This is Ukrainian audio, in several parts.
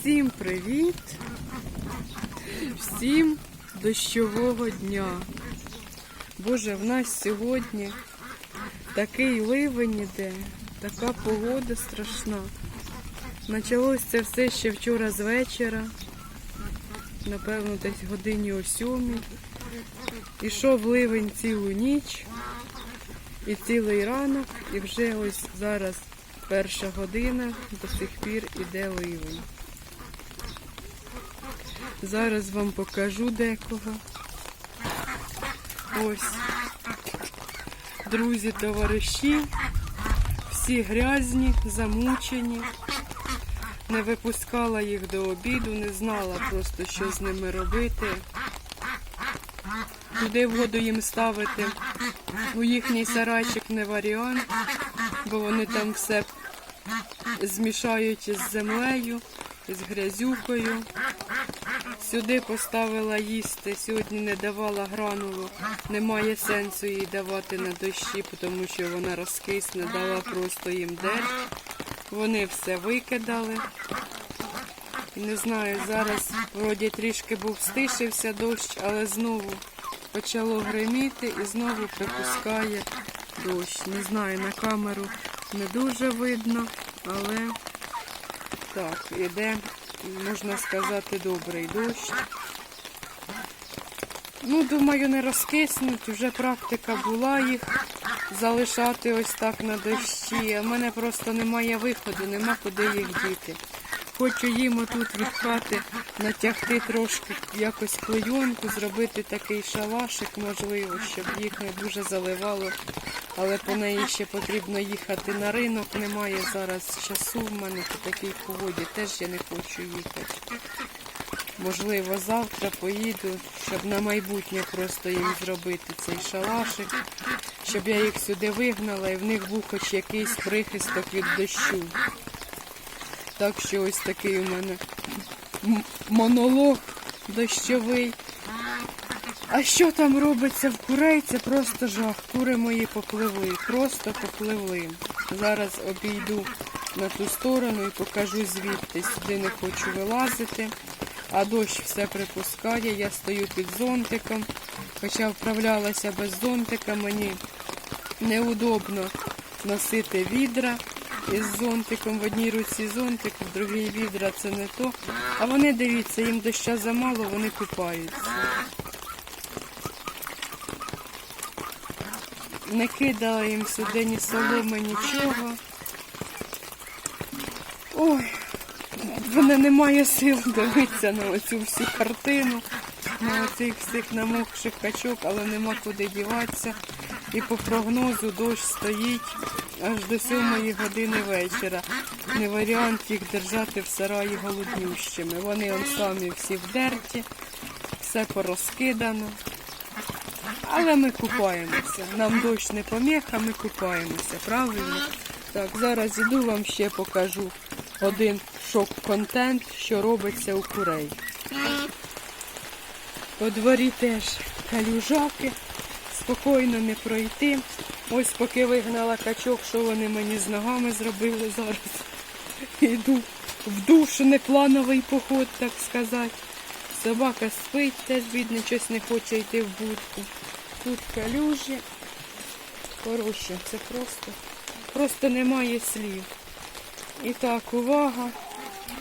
Всім привіт! Всім дощового дня. Боже, в нас сьогодні такий ливень іде, така погода страшна. Почалось це все ще вчора з вечора, напевно, десь годині о сьомій. Ішов ливень цілу ніч і цілий ранок, і вже ось зараз перша година, до сих пір іде ливень. Зараз вам покажу декого. Ось. Друзі, товариші, всі грязні, замучені. Не випускала їх до обіду, не знала просто, що з ними робити. Куди воду їм ставити? У їхній сарайчик не варіант, бо вони там все змішають із землею, з грязюкою. Сюди поставила їсти, сьогодні не давала гранулу. Немає сенсу їй давати на дощі, тому що вона розкисне, дала просто їм дерть. Вони все викидали. Не знаю, зараз вроді трішки був стишився дощ, але знову почало гриміти і знову припускає дощ. Не знаю, на камеру не дуже видно, але так, іде, можна сказати, добрий дощ. Ну, думаю, не розкиснуть, вже практика була їх залишати ось так на дощі. В мене просто немає виходу, нема куди їх діти. Хочу їм отут від хати натягти трошки якось клейонку, зробити такий шалашик, можливо, щоб їх не дуже заливало. Але по неї ще потрібно їхати на ринок. Немає зараз часу в мене по такій погоді. Теж я не хочу їхати. Можливо, завтра поїду, щоб на майбутнє просто їм зробити цей шалашик, щоб я їх сюди вигнала і в них був хоч якийсь прихисток від дощу. Так що ось такий у мене монолог дощовий. А що там робиться в курей, це просто жах. Кури мої попливли, просто попливли. Зараз обійду на ту сторону і покажу звідти. Сюди не хочу вилазити, а дощ все припускає. Я стою під зонтиком, хоча вправлялася без зонтика, мені неудобно носити відра із зонтиком. В одній руці зонтик, в другій відра це не то. А вони, дивіться, їм доща замало, вони купаються. Не кидала їм сюди ні соломи, нічого. Ой, в мене немає сил дивитися на оцю всю картину, на оцих всіх намокших качок, але нема куди діватися. І по прогнозу дощ стоїть аж до 7 години вечора. Не варіант їх держати в сараї голоднющими. Вони он самі всі вдерті, все порозкидано. Але ми купаємося. Нам дощ не поміха, ми купаємося, правильно? Так, зараз іду вам ще покажу один шок-контент, що робиться у курей. По дворі теж калюжаки, спокійно не пройти. Ось поки вигнала качок, що вони мені з ногами зробили зараз. Іду в душ, неплановий поход, так сказати. Собака спить, теж бідний, щось не хоче йти в будку. Тут калюжі. Хороше, це просто, просто немає слів. І так, увага,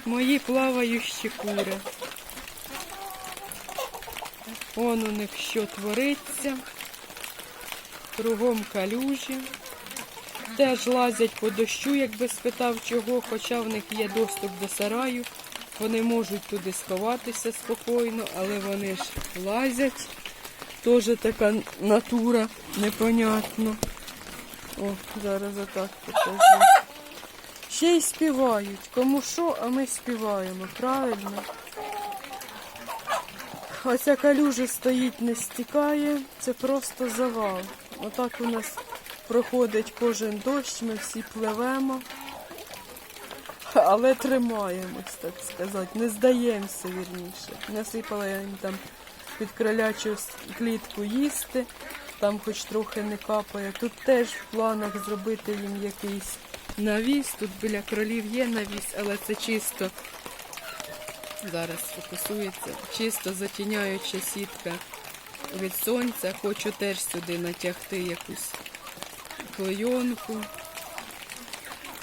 мої плаваючі кури. Он у них що твориться. Кругом калюжі. Теж лазять по дощу, якби спитав чого, хоча в них є доступ до сараю. Вони можуть туди сховатися спокійно, але вони ж лазять. Теж така натура, непонятно. О, зараз отак покажу. Ще й співають. Кому що, а ми співаємо, правильно? Оця калюжа стоїть, не стікає, це просто завал. Отак у нас проходить кожен дощ, ми всі пливемо, але тримаємось, так сказати, не здаємося вірніше. Насипала я їм там під кролячу клітку їсти, там хоч трохи не капає. Тут теж в планах зробити їм якийсь навіс. Тут біля кролів є навіс, але це чисто Зараз фокусується. Чисто затіняюча сітка від сонця. Хочу теж сюди натягти якусь клейонку.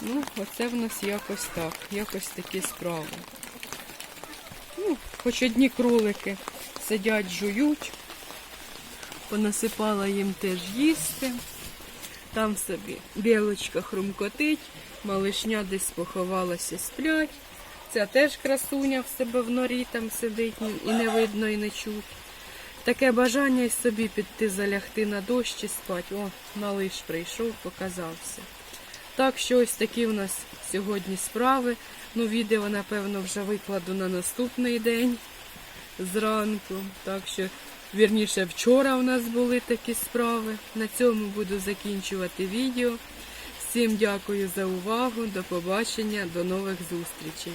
Ну, оце в нас якось так, якось такі справи. Ну, хоч одні кролики сидять, жують. Понасипала їм теж їсти. Там собі білочка хрумкотить, малишня десь поховалася, сплять. Ця теж красуня в себе в норі там сидить, і не видно, і не чуть. Таке бажання й собі піти залягти на дощ і спати. О, малиш прийшов, показався. Так що ось такі у нас сьогодні справи. Ну, відео, напевно, вже викладу на наступний день зранку. Так що, вірніше, вчора у нас були такі справи. На цьому буду закінчувати відео. Всім дякую за увагу. До побачення, до нових зустрічей.